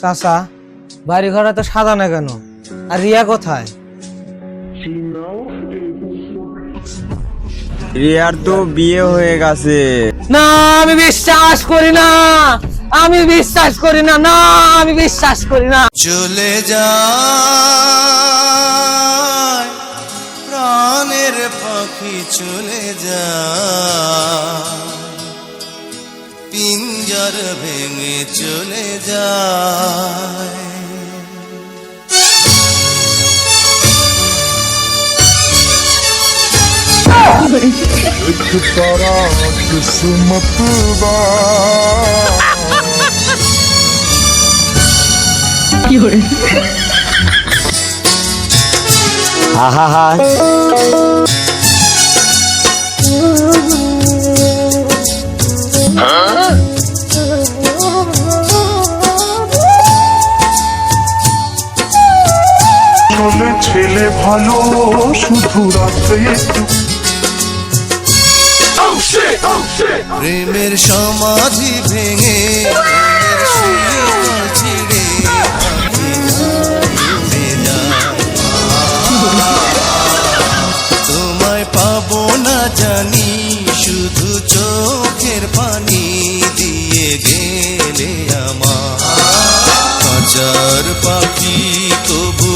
চাচা বাড়ি ঘর তো সাদা না কেন? আর রিয়া কোথায়? রিয়ার তো বিয়ে হয়ে গেছে। না আমি বিশ্বাস করি না। আমি বিশ্বাস করি না না আমি বিশ্বাস করি না। চলে যায় প্রাণের পাখি চলে যায়। পিঞ্জর ভেঙে চলে যায় तारा किस्मत दा হা হা চলে ছেলে ভালো শুধু রাতে একটু প্রেমের সমাধি ভেঙে প্রেমের উড়ে যায়। তোমায় পাবো না জানি শুধু চোখের পানি দিয়ে গেলে আমার। খাঁচার পাখি তবু